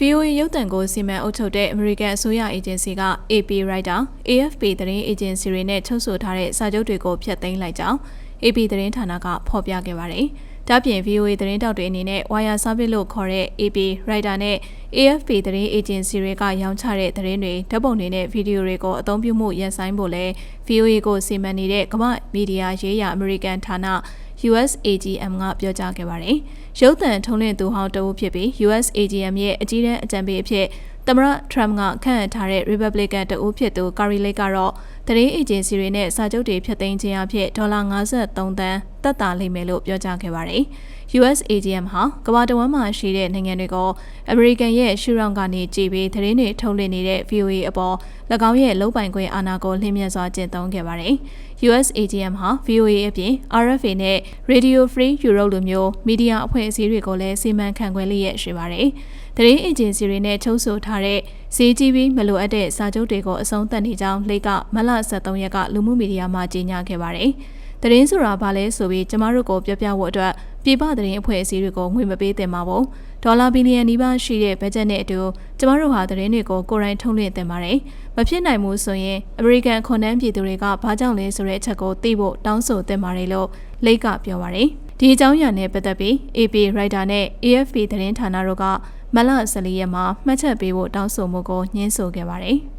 VOA ရုပ်သံကိုစီမံအုပ်ချုပ်တဲ့ American အစိုးရအေဂျင်စီက AP Writer, AFP သတင်းအေဂျင်စီတွေနဲ့ချုပ်ဆိုထားတဲ့စာချုပ်တွေကိုဖျက်သိမ်းလိုက်ကြောင်း AP သတင်းဌာနကဖော်ပြခဲ့ပါတယ်။ဒါ့ပြင် VOA သတင်းတောက်တွေအနေနဲ့ Wire Service လို့ခေါ်တဲ့ AP Writer နဲ့ AFP သတင်းအေဂျင်စီတွေကရောင်းချတဲ့သတင်းတွေဓာတ်ပုံတွေနဲ့ဗီဒီယိုတွေကိုအသုံးပြုမှုရပ်ဆိုင်းဖို့လဲ VOA ကိုစီမံနေတဲ့ကမ္ဘာမီဒီယာရေးရာ American ဌာန USAGM ကပြောကြားခဲ့ပါတယ်။ရုပ်သံထုံးလင့်သူဟောင်းတဦးဖြစ်ပြီး USAGM ရဲ့အကြီးတန်းအကြံပေးအဖြစ် သမရထရမ်ကခန့်အပ်ထားတဲ့ Republican တဦးဖြစ်သူကာရီလိတ်ကတော့သတင်းအေဂျင်စီတွေနဲ့စာချုပ်တွေဖျက်သိမ်းခြင်းအဖြစ်ဒေါ်လာ53သန်းတက်တာလိမ့်မယ်လို့ပြောကြားခဲ့ပါတယ်။ USAGM ဟာကမ္ဘာတဝန်းမှာရှိတဲ့နိုင်ငံတွေကို American ရဲ့ရှုထောင့်ကနေကြည်ပြီးသတင်းတွေထုတ်လွှင့်နေတဲ့ VOA အပေါ်၎င်းရဲ့လုံပိုင်ခွင့်အာဏာကိုလျှင်မြန်စွာကျင့်သုံးခဲ့ပါတယ်။ USAGM ဟာ VOA အပြင် RFA နဲ့ Radio Free Europe လိုမျိုးမီဒီယာအဖွဲ့အစည်းတွေကိုလည်းစီမံခန့်ခွဲလျက်ရှိပါတယ်။သတင်းအေဂျင်စီတွေနဲ့ချုပ်ဆိုထားတဲ့ဈေးကြီးပြီးမလိုအပ်တဲ့စာချုပ်တွေကိုအဆုံးသတ်နေကြောင်းလိတ်ကမလ23ရက်ကလူမှုမီဒီယာမှာကြေညာခဲ့ပါတယ်။သတင်းဆိုတာဘာလဲဆိုပြီးကျမတို့ကိုပြောပြဖို့အတွက်ပြည်ပသတင်းအဖွဲ့အစည်းတွေကိုငွေမပေးသင့်ပါဘူး။ဒေါ်လာဘီလီယံနီးပါးရှိတဲ့ဘတ်ဂျက်နဲ့အတူကျမတို့ဟာသတင်းတွေကိုကိုယ်တိုင်ထုတ်လွှင့်သင့်ပါတယ်။မဖြစ်နိုင်ဘူးဆိုရင်အမေရိကန်ခွန်တန်းပြည်သူတွေကဘာကြောင့်လဲဆိုတဲ့အချက်ကိုသိဖို့တောင်းဆိုသင့်ပါတယ်လို့လိတ်ကပြောပါတယ်။ဒီအကြောင်းအရာနဲ့ပတ်သက်ပြီး AP Writer နဲ့ AFP သတင်းဌာနတို့က မလ14ရက်မှာမှတ်ချက်ပေးဖို့တောင်းဆိုမှုကိုညှင်းဆိုခဲ့ပါတယ်။